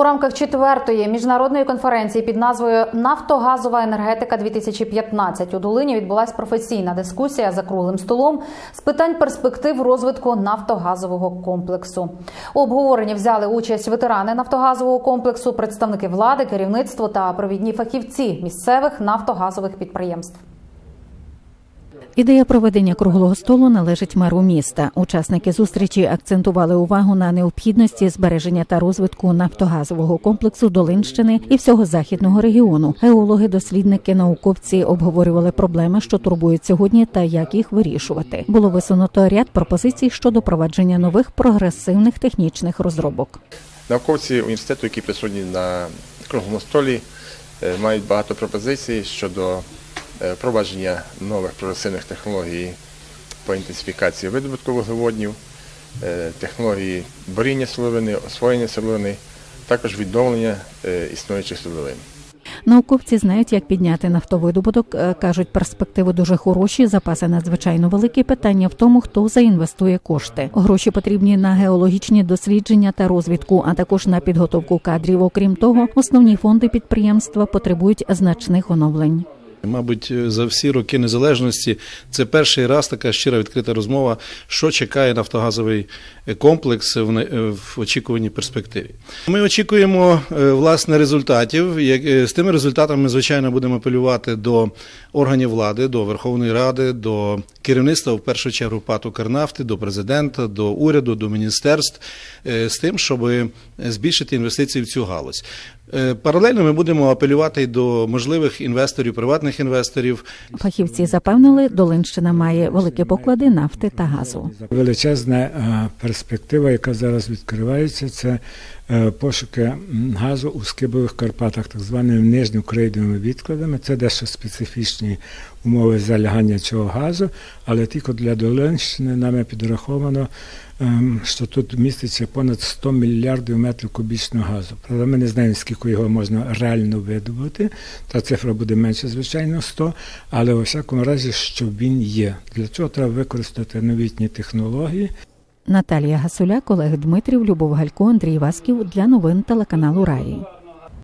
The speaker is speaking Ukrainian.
У рамках четвертої міжнародної конференції під назвою Нафтогазова енергетика 2015 у Долині відбулася професійна дискусія за круглим столом з питань перспектив розвитку нафтогазового комплексу. У обговоренні взяли участь ветерани нафтогазового комплексу, представники влади, керівництво та провідні фахівці місцевих нафтогазових підприємств. Ідея проведення круглого столу належить меру міста. Учасники зустрічі акцентували увагу на необхідності збереження та розвитку нафтогазового комплексу Долинщини і всього західного регіону. Геологи, дослідники, науковці обговорювали проблеми, що турбують сьогодні, та як їх вирішувати. Було висунуто ряд пропозицій щодо провадження нових прогресивних технічних розробок. Науковці університету, які присутні на круглому столі, е, мають багато пропозицій щодо е, впровадження нових прогресивних технологій по інтенсифікації видобутку вуглеводнів, е, технології боріння сировини, освоєння сировини, також відновлення е, існуючих сировин. Науковці знають, як підняти нафтовидобуток. Кажуть, перспективи дуже хороші, запаси надзвичайно великі. Питання в тому, хто заінвестує кошти. Гроші потрібні на геологічні дослідження та розвідку, а також на підготовку кадрів. Окрім того, основні фонди підприємства потребують значних оновлень. Мабуть, за всі роки незалежності це перший раз така щира відкрита розмова, що чекає нафтогазовий комплекс в не- в очікуваній перспективі. Ми очікуємо е, власне результатів. Е, З тими результатами ми звичайно будемо апелювати до органів влади, до Верховної Ради, до керівництва в першу чергу ПАТ «Укрнафти», до президента, до уряду, до міністерств е, з тим, щоб збільшити інвестиції в цю галузь. Е, Паралельно ми будемо апелювати й до можливих інвесторів, приватних інвесторів. Фахівці запевнили, Долинщина має великі поклади нафти та газу. Величезна е, перспектива, яка зараз відкривається, це е, пошуки газу у Скибових Карпатах, так званими нижньокрейдовими відкладами. Це дещо специфічні умови залягання цього газу, але тільки для Долинщини нами підраховано, що тут міститься понад 100 мільярдів метрів кубічного газу. Але ми не знаємо, скільки його можна реально видобути. Та цифра буде менше, звичайно, 100, але у всякому разі, що він є. Для цього треба використати новітні технології. Наталія Гасуляк, Олег Дмитрів, Любов Галько, Андрій Васків для новин телеканалу Раї.